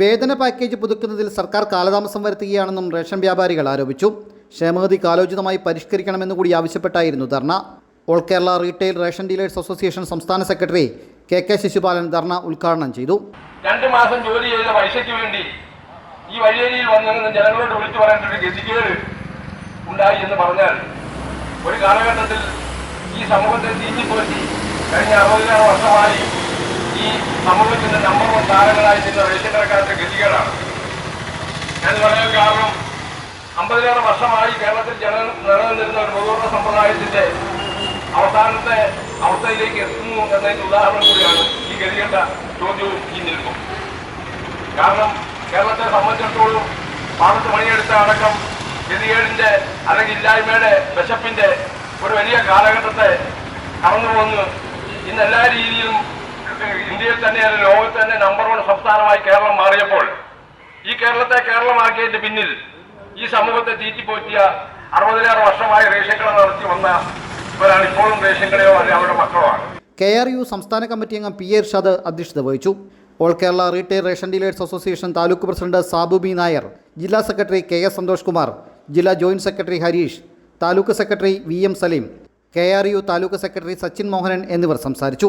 വേതന പാക്കേജ് പുതുക്കുന്നതിൽ സർക്കാർ കാലതാമസം വരുത്തുകയാണെന്നും റേഷൻ വ്യാപാരികൾ ആരോപിച്ചു. ക്ഷേമഗതി കാലോചിതമായി പരിഷ്കരിക്കണമെന്ന് കൂടി ആവശ്യപ്പെട്ടായിരുന്നു dharna. All Kerala retail ration dealers association സംസ്ഥാന secretary K K Sisupalan dharna ഉദ്ഘാടനം ചെയ്തു. രണ്ട് മാസം ജോലി ചെയ്ത പൈസയ്ക്ക് വേണ്ടി ഈ വഴിയരിയിൽ വന്നിരുന്ന ജനങ്ങളോട് വിളിച്ചു പറയേണ്ട ഒരു ഗതികേട് ഉണ്ടായി എന്ന് പറഞ്ഞാൽ ഒരു കാലഘട്ടത്തിൽ ഈ സമൂഹത്തെ തീറ്റിപ്പോറ്റി കഴിഞ്ഞ അറുപതിനാറ് വർഷമായി ഈ സമൂഹത്തിന്റെ നമ്പർ വൺ താരങ്ങളായി റേഷൻ ഗതികേടാണ് ഞാൻ പറയാൻ കാരണം അമ്പതിലേറെ വർഷമായി കേരളത്തിൽ ജനങ്ങൾ നിലനിന്നിരുന്ന ഒരു പൊതുവർണ സമ്പ്രദായത്തിന്റെ അവസാനത്തെ അവസ്ഥയിലേക്ക് എത്തുന്നു എന്നതിന്റെ ഉദാഹരണം കൂടിയാണ് ഈ ഗതികെട്ട ചോദ്യവും ഈ നിൽക്കും കാരണം കേരളത്തെ സംബന്ധിച്ചിടത്തോളം പാടത്ത് പണിയെടുത്ത അടക്കം ഗതികേടിന്റെ അല്ലെങ്കിൽ ഇല്ലായ്മയുടെ വിശപ്പിന്റെ ഒരു വലിയ കാലഘട്ടത്തെ കടന്നു പോകുന്നു ഇന്ന് എല്ലാ രീതിയിലും ഇന്ത്യയിൽ തന്നെയല്ല തന്നെ നമ്പർ വൺ സംസ്ഥാനമായി കേരളം മാറിയപ്പോൾ ഈ കേരളത്തെ കേരളമാക്കിയതിന്റെ പിന്നിൽ ഈ സമൂഹത്തെ തീറ്റിപ്പോറ്റിയ അറുപതിലേറെ വർഷമായി റേഷൻ കട നടത്തി വന്ന ഇവരാണ് ഇപ്പോഴും റേഷൻ കടയോ അല്ലെങ്കിൽ അവരുടെ മക്കളോ കെ ആർ യു സംസ്ഥാന കമ്മിറ്റി അംഗം പി ഇർഷാദ് അധ്യക്ഷത വഹിച്ചു. All Kerala retail ration dealers association taluk president Sabu B Nair ജില്ലാ secretary K S Santhosh Kumar ജില്ലാ joint secretary Harish taluk secretary V M Saleem K R U taluk secretary Sachin Mohanan എന്നിവർ സംസാരിച്ചു.